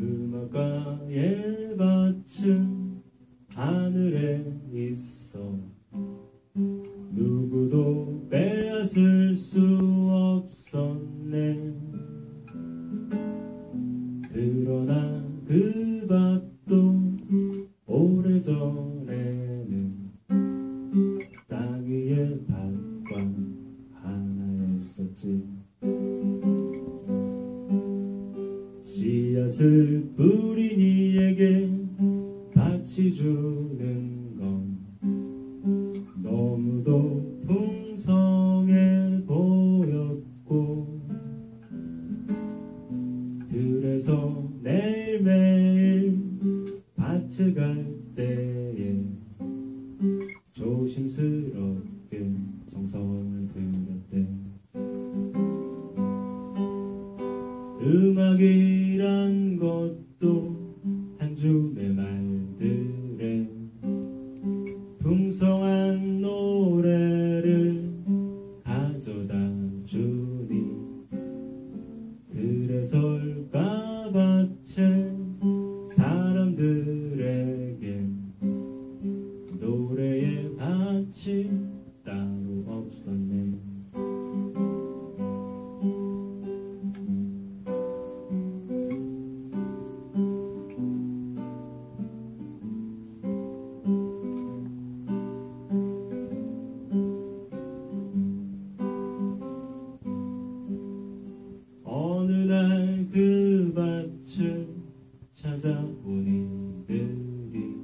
바닷가의 밭은 하늘에 있어 누구도 빼앗을 수 없었네. 그러나 씨앗을 뿌린 이에게 밭이 주는 건 너무도 풍성해 보였고 그래서 매일매일 밭에 갈 때에 조심스럽게 정성을 들였대. 음악이 night. 그 밭을 찾아온 이들이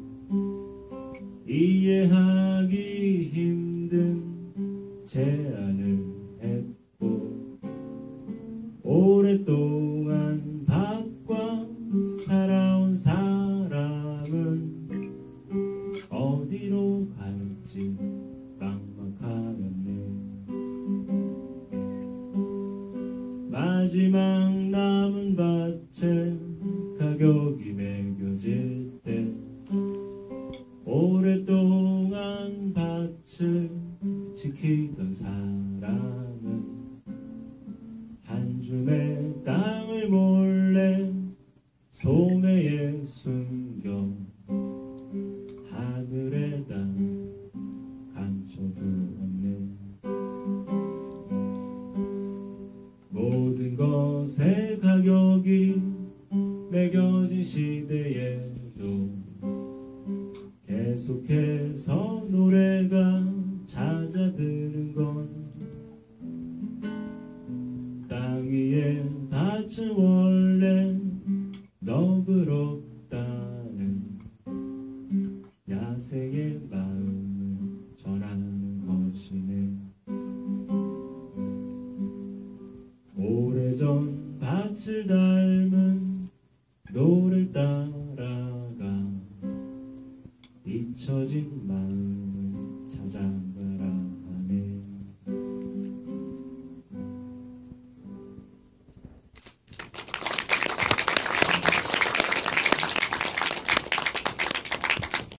이해하기 힘든 제안을 했고 오랫동안 밭과 살아온 사람은 어디로 갈지 막막하였네. 마지막 남은 밭에 가격 매겨진 시대에도 계속해서 노래가 찾아드는 건 땅 위에 밭은 원래 너그럽다는 야생의 마음을 전하는 것이네. 오래전 밭을 닮은 노 잊혀진 마음을 찾아